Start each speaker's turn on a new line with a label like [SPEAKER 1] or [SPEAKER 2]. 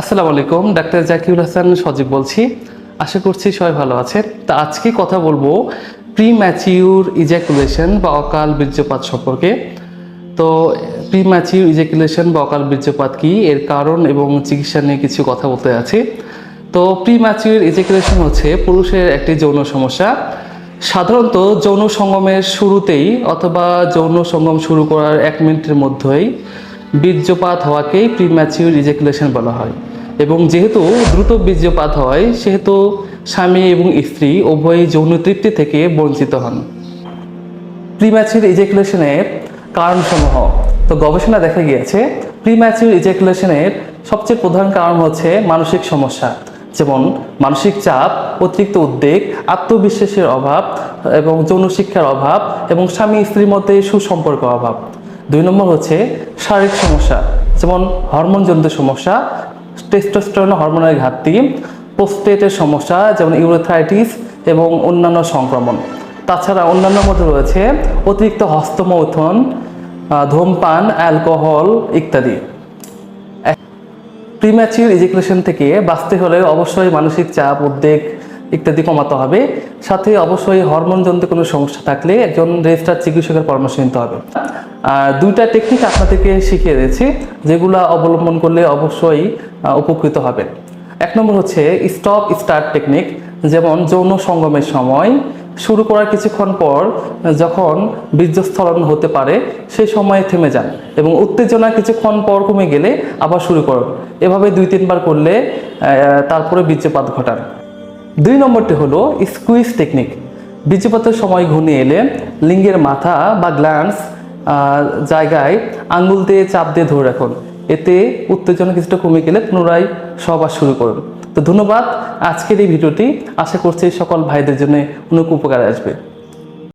[SPEAKER 1] আসসালামু আলাইকুম, ডাক্তার জাকিউল হাসান সজীব বলছি। আশা করছি সবাই ভালো আছেন। তা আজকে কথা বলব প্রি ম্যাচিউর ইজাকুলেশন বা অকাল বীর্যপাত সম্পর্কে। তো প্রি ম্যাচিউর ইজাকুলেশন বা অকাল বীর্যপাত কি, এর কারণ এবং চিকিৎসা নিয়ে কিছু কথা বলতে আছে। তো প্রি ম্যাচিউর ইজাকুলেশন হচ্ছে পুরুষের একটি যৌন সমস্যা। সাধারণত যৌন সঙ্গমের শুরুতেই অথবা যৌন সঙ্গম শুরু করার এক মিনিটের মধ্যেই বীর্যপাত হওয়াকেই প্রিম্যাচিউর ইজেকুলেশন বলা হয়। এবং যেহেতু দ্রুত বীর্যপাত হয়, সেহেতু স্বামী এবং স্ত্রী উভয়ই যৌন তৃপ্তি থেকে বঞ্চিত হন। প্রিম্যাচিউর ইজেকুলেশনের কারণসমূহ। তো গবেষণা দেখা গিয়েছে প্রিম্যাচিউর ইজেকুলেশনের সবচেয়ে প্রধান কারণ হচ্ছে মানসিক সমস্যা। যেমন মানসিক চাপ, অতিরিক্ত উদ্বেগ, আত্মবিশ্বাসের অভাব, এবং যৌন শিক্ষার অভাব, এবং স্বামী স্ত্রীর মধ্যে সুসম্পর্ক অভাব। দুই নম্বর হচ্ছে শারীরিক সমস্যা, যেমন হরমোনজনিত সমস্যা টেস্টোস্টেরন হরমোনের ঘাটতি পোস্টেটের সমস্যা, যেমন ইউরোথাইটিস এবং অন্যান্য সংক্রমণ। তাছাড়া অন্যান্য মধ্যে রয়েছে অতিরিক্ত হস্তমৈথুন ধূমপান অ্যালকোহল ইত্যাদি। প্রিম্যাচিউর ইজিকুলেশন থেকে বাঁচতে হলে অবশ্যই মানসিক চাপ, উদ্বেগ ইত্যাদি কমাতে হবে। সাথে অবশ্যই হরমোনজনিত কোনো সমস্যা থাকলে একজন রেজিস্টার চিকিৎসকের পরামর্শ নিতে হবে। দুইটা টেকনিক আপনাদেরকে শিখিয়ে দিয়েছি, যেগুলো অবলম্বন করলে অবশ্যই উপকৃত হবেন। এক নম্বর হচ্ছে স্টপ স্টার্ট টেকনিক যেমন যৌন সঙ্গমের সময়। শুরু করার কিছুক্ষণ পর, যখন বীর্যস্থলন হতে পারে, সেই সময়ে থেমে যান এবং উত্তেজনা কিছুক্ষণ পর কমে গেলে আবার শুরু করুন। এভাবে দুই তিনবার করলে তারপরে বীর্যপাত ঘটান। দুই নম্বরটি হলো স্কুইজ টেকনিক বীর্যপাতের সময় ঘনিয়ে এলে, লিঙ্গের মাথা বা গ্ল্যান্স জায়গায় আঙ্গুল দিয়ে চাপ দিয়ে ধরে রাখুন। এতে উত্তেজনা কিছুটা কমে গেলে পুনরায় সবার শুরু করুন। তো ধন্যবাদ। আজকের এই ভিডিওটি আশা করছি সকল ভাইদের জন্য অনেক উপকারে আসবে।